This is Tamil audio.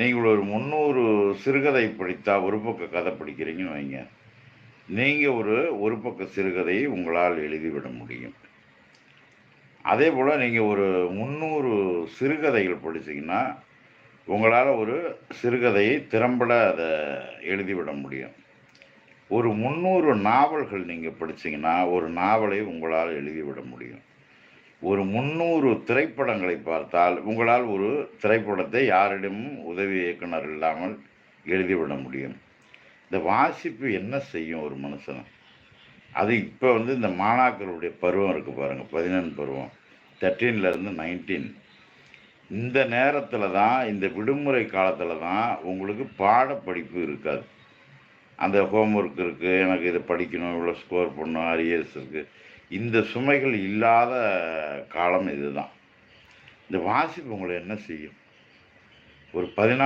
நீங்கள் ஒரு முந்நூறு சிறுகதை படித்தா ஒரு பக்க கதை படிக்கிறீங்கன்னு வைங்க. நீங்கள் ஒரு ஒரு பக்க சிறுகதையை உங்களால் எழுதிவிட முடியும். அதே போல் நீங்கள் ஒரு முந்நூறு சிறுகதைகள் படிச்சீங்கன்னா உங்களால் ஒரு சிறுகதையை திறம்பட அதை எழுதிவிட முடியும். ஒரு முந்நூறு நாவல்கள் நீங்கள் படித்தீங்கன்னா ஒரு நாவலை உங்களால் எழுதிவிட முடியும். ஒரு முந்நூறு திரைப்படங்களை பார்த்தால் உங்களால் ஒரு திரைப்படத்தை யாரிடமும் உதவி இயக்குனர் இல்லாமல் எழுதிவிட முடியும். இந்த வாசிப்பு என்ன செய்யும் ஒரு மனுஷனை? அது இப்போ வந்து இந்த மாணாக்கருடைய பருவம் இருக்குது பாருங்கள் பதினெண்டு பருவம் தேர்ட்டீன்லேருந்து நைன்டீன் இந்த நேரத்தில் தான் இந்த விடுமுறை காலத்தில் தான் உங்களுக்கு பாடப்படிப்பு இருக்காது. அந்த ஹோம்ஒர்க் இருக்குது எனக்கு இதை படிக்கணும் இவ்வளோ ஸ்கோர் பண்ணணும் அரியர்ஸ் இருக்குது இந்த சுமைகள் இல்லாத காலம் இதுதான். இந்த வாசிப்பு உங்களை என்ன செய்யும்? ஒரு பதினாறு